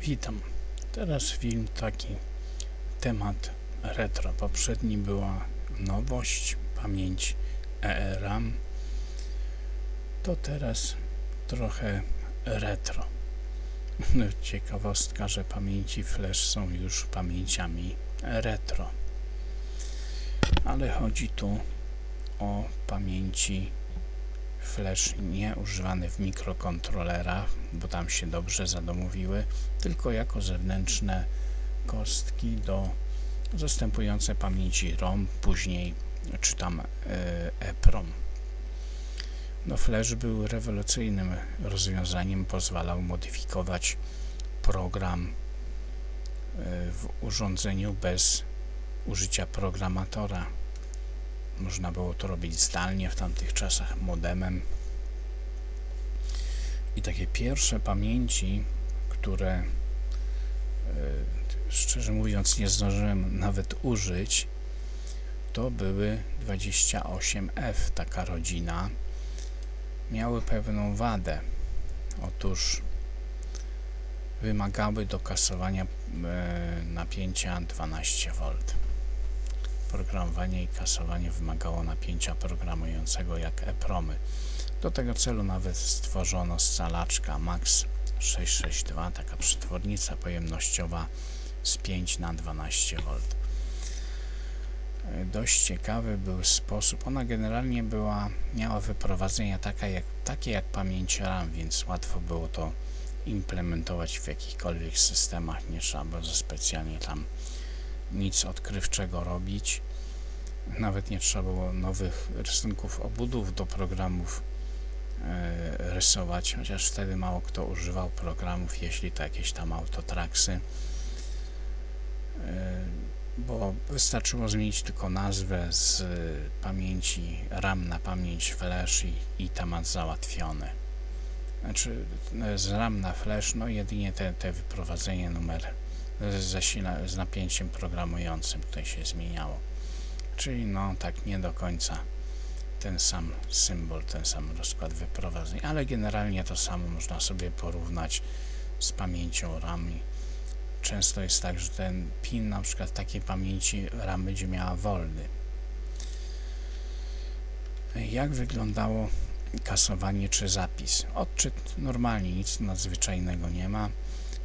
Witam. Teraz film taki temat retro. Poprzedni była nowość, pamięć ERAM. To teraz trochę retro. Ciekawostka, że pamięci flash są już pamięciami retro. Ale chodzi tu o pamięci flash nie używane w mikrokontrolerach, bo tam się dobrze zadomowiły, tylko jako zewnętrzne kostki do zastępujące pamięci ROM, później czy tam e, EPROM. No Flash był rewolucyjnym rozwiązaniem, pozwalał modyfikować program e, w urządzeniu bez użycia programatora. Można było to robić zdalnie w tamtych czasach modemem. I takie pierwsze pamięci, które e, szczerze mówiąc nie zdążyłem nawet użyć, to były 28F, taka rodzina. Miały pewną wadę. Otóż wymagały do kasowania e, napięcia 12V. Programowanie i kasowanie wymagało napięcia programującego jak EPROMy. Do tego celu nawet stworzono scalaczka MAX 662, taka przetwornica pojemnościowa z 5 na 12V. E, Dość ciekawy był sposób. Ona generalnie była, miała wyprowadzenia taka jak, takie jak pamięć RAM, więc łatwo było to implementować w jakichkolwiek systemach. Nie trzeba było specjalnie tam nic odkrywczego robić. Nawet nie trzeba było nowych rysunków obudów do programów e, rysować, chociaż wtedy mało kto używał programów, jeśli to jakieś tam autotraksy, e, bo wystarczyło zmienić tylko nazwę z pamięci RAM na pamięć flash i, i temat załatwiony. Znaczy z RAM na flash, no jedynie te, te wyprowadzenie numer z, zasila, z napięciem programującym tutaj się zmieniało. Czyli no tak nie do końca ten sam symbol, ten sam rozkład wyprowadzeń, ale generalnie to samo można sobie porównać z pamięcią RAM. Często jest tak, że ten pin na przykład takiej pamięci RAM będzie miała wolny. Jak wyglądało kasowanie czy zapis? Odczyt normalnie, nic nadzwyczajnego nie ma.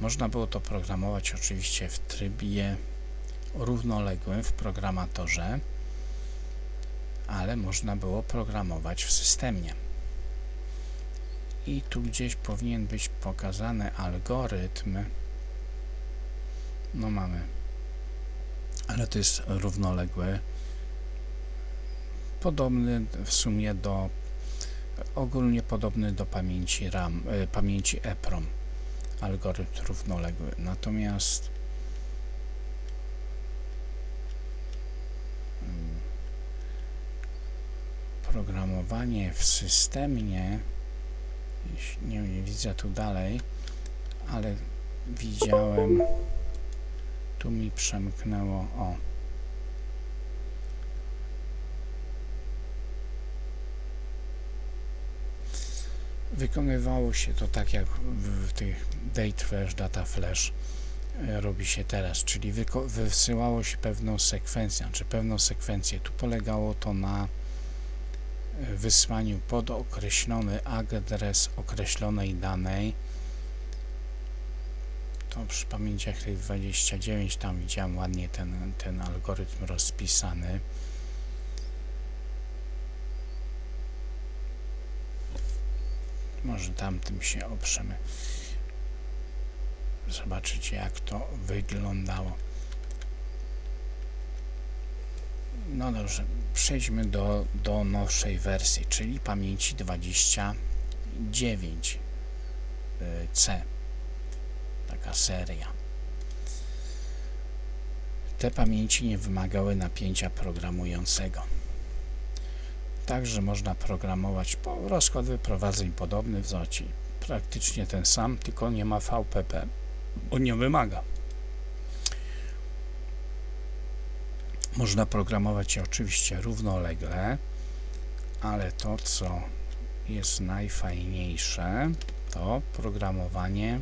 Można było to programować oczywiście w trybie równoległym w programatorze, ale można było programować w systemie. I tu gdzieś powinien być pokazany algorytm. No mamy, ale to jest równoległy. Podobny w sumie do, ogólnie podobny do pamięci RAM, y, pamięci EPROM algorytm równoległy. Natomiast mm, programowanie w systemie nie, nie widzę tu dalej, ale widziałem tu mi przemknęło o Wykonywało się to tak jak w, w tych date flash, data flash e, robi się teraz, czyli wysyłało się pewną sekwencję, czy pewną sekwencję. Tu polegało to na e, wysłaniu pod określony adres określonej danej. To przy pamięciach tych 29 tam widziałem ładnie ten, ten algorytm rozpisany. Może tamtym się oprzemy. Zobaczycie jak to wyglądało. No dobrze, przejdźmy do, do nowszej wersji, czyli pamięci 29 y. Taka seria. Te pamięci nie wymagały napięcia programującego. Także można programować po rozkład wyprowadzeń podobny w. Praktycznie ten sam, tylko nie ma VPP. On nie wymaga. Można programować je oczywiście równolegle, ale to, co jest najfajniejsze, to programowanie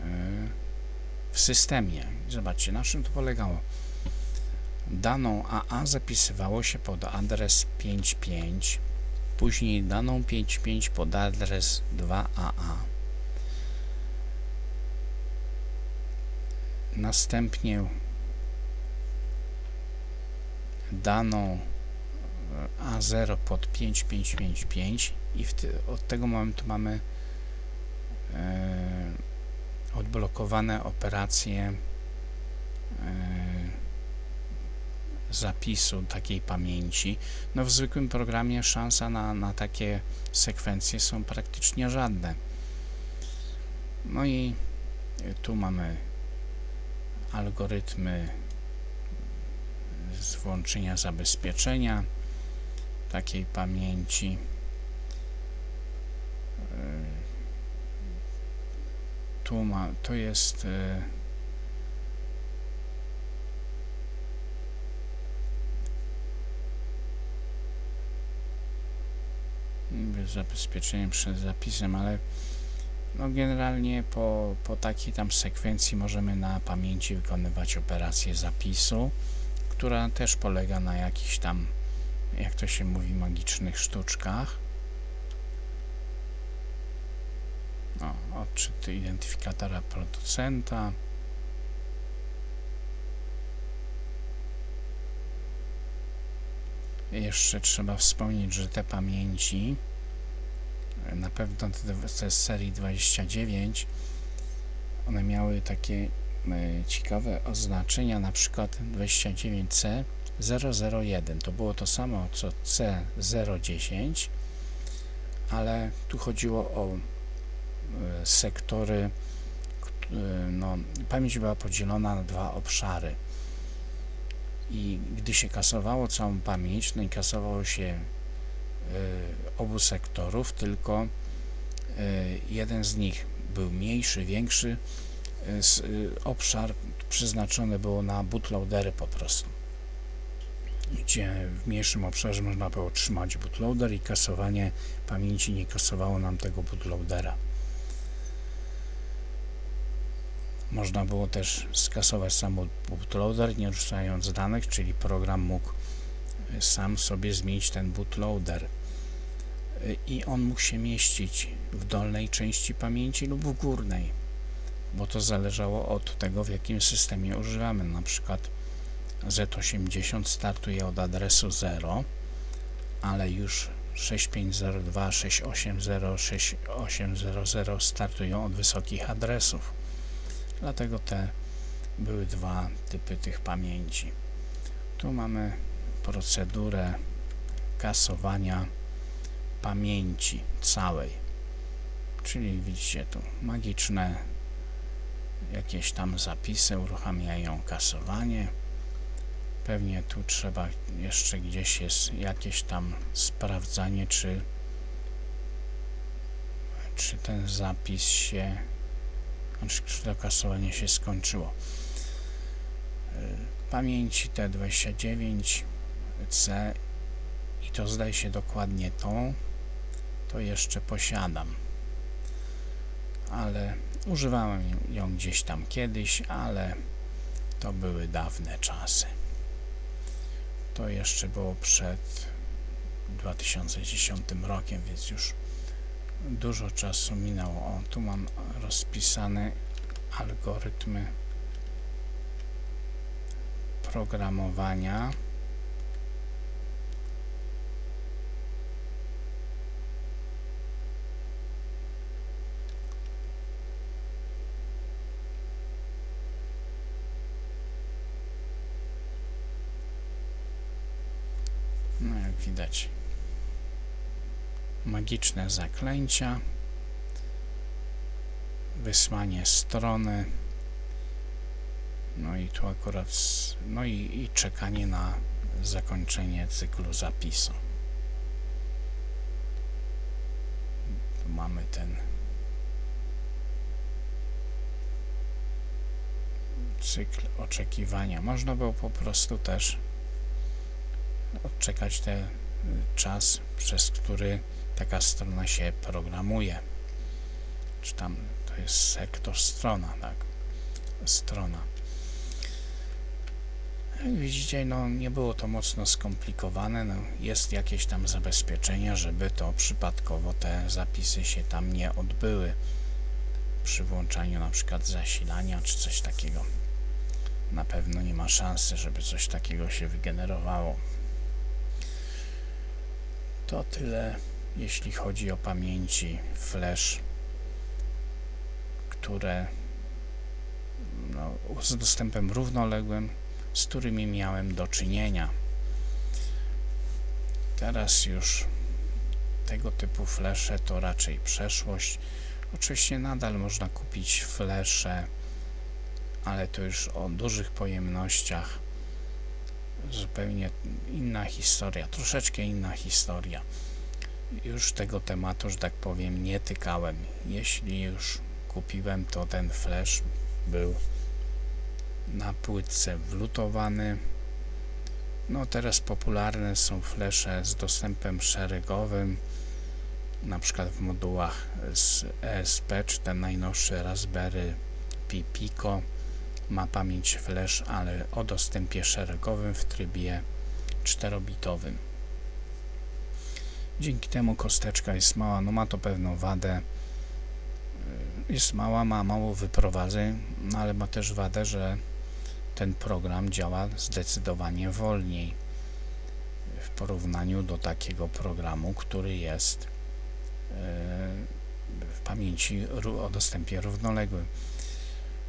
e, w systemie. Zobaczcie, na czym to polegało. Daną AA zapisywało się pod adres 55, później daną 55 pod adres 2AA. Następnie daną e, A0 pod 5555 i od tego momentu mamy e, odblokowane operacje e, zapisu takiej pamięci. No w zwykłym programie szansa na, na takie sekwencje są praktycznie żadne. No i tu mamy algorytmy z włączenia zabezpieczenia takiej pamięci. E, Tu ma, to jest zabezpieczeniem przed zapisem, ale no generalnie po, po takiej tam sekwencji możemy na pamięci wykonywać operację zapisu, która też polega na jakichś tam, jak to się mówi, magicznych sztuczkach. O, odczyt identyfikatora producenta. Jeszcze trzeba wspomnieć, że te pamięci na pewno te, z serii 29 one miały takie e, ciekawe oznaczenia, na przykład 29C 001 to było to samo co C010 ale tu chodziło o e, sektory e, no, pamięć była podzielona na dwa obszary. I gdy się kasowało całą pamięć, no i kasowało się obu sektorów, tylko e, jeden z nich był mniejszy, większy, e, e, obszar przeznaczony było na bootloadery po prostu, gdzie w mniejszym obszarze można było trzymać bootloader i kasowanie pamięci nie kasowało nam tego bootloadera. Można było też skasować sam bootloader, nie ruszając danych, czyli program mógł sam sobie zmienić ten bootloader. I on mógł się mieścić w dolnej części pamięci lub w górnej, bo to zależało od tego, w jakim systemie używamy. Na przykład Z80 startuje od adresu 0, ale już 6502, 680, 6800 startują od wysokich adresów. Dlatego te były dwa typy tych pamięci. Tu mamy procedurę kasowania pamięci całej. Czyli widzicie tu magiczne jakieś tam zapisy uruchamiają kasowanie. Pewnie tu trzeba jeszcze gdzieś jest jakieś tam sprawdzanie, czy czy ten zapis się czy to kasowanie się skończyło. Pamięci T29 C i to zdaje się dokładnie tą, to jeszcze posiadam. Ale używałem ją gdzieś tam kiedyś, ale to były dawne czasy. To jeszcze było przed 2010 rokiem, więc już dużo czasu minęło. O, tu mam rozpisane algorytmy programowania. Widać magiczne zaklęcia, wysłanie strony, no i tu akurat, no i, i czekanie na zakończenie cyklu zapisu. Tu mamy ten cykl oczekiwania. Można było po prostu też odczekać ten y, czas, przez który taka strona się programuje. Czy tam to jest sektor strona, tak? strona. Jak widzicie, no nie było to mocno skomplikowane, no, jest jakieś tam zabezpieczenie, żeby to przypadkowo te zapisy się tam nie odbyły przy włączaniu na przykład zasilania czy coś takiego. Na pewno nie ma szansy, żeby coś takiego się wygenerowało. To tyle, jeśli chodzi o pamięci flash, które no, z dostępem równoległym, z którymi miałem do czynienia. Teraz już tego typu flesze to raczej przeszłość. Oczywiście nadal można kupić flesze, ale to już o dużych pojemnościach. Zupełnie inna historia, troszeczkę inna historia. Już tego tematu, że tak powiem, nie tykałem. Jeśli już kupiłem, to ten flash był na płytce wlutowany. No teraz popularne są flesze z dostępem szeregowym, na przykład w modułach z ESP, czy ten najnowszy Raspberry Pi Pico ma pamięć flash, ale o dostępie szeregowym w trybie 4-bitowym. Dzięki temu kosteczka jest mała, no ma to pewną wadę. Jest mała, ma mało wyprowadzeń, no ale ma też wadę, że ten program działa zdecydowanie wolniej w porównaniu do takiego programu, który jest w pamięci o dostępie równoległym.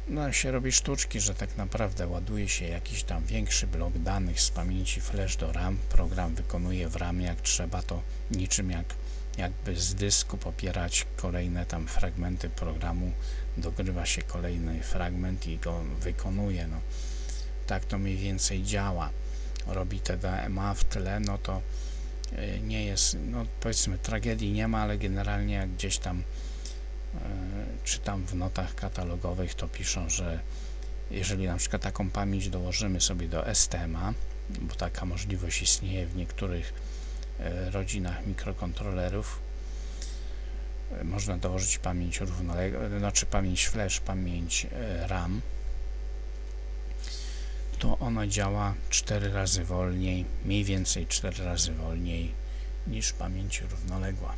No się robi sztuczki, że tak naprawdę ładuje się jakiś tam większy blok danych z pamięci flash do RAM, program wykonuje w RAM jak trzeba, to niczym jak jakby z dysku popierać kolejne tam fragmenty programu, dogrywa się kolejny fragment i go wykonuje, no. Tak to mniej więcej działa. Robi TDMA w tle, no to nie jest, no powiedzmy tragedii nie ma, ale generalnie jak gdzieś tam czytam w notach katalogowych, to piszą, że jeżeli na przykład taką pamięć dołożymy sobie do STMA, bo taka możliwość istnieje w niektórych rodzinach mikrokontrolerów, można dołożyć pamięć równoległą, znaczy pamięć flash, pamięć RAM, to ona działa 4 razy wolniej, mniej więcej 4 razy wolniej niż pamięć równoległa.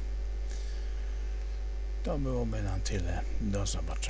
To byłoby na tyle. Do zobaczenia.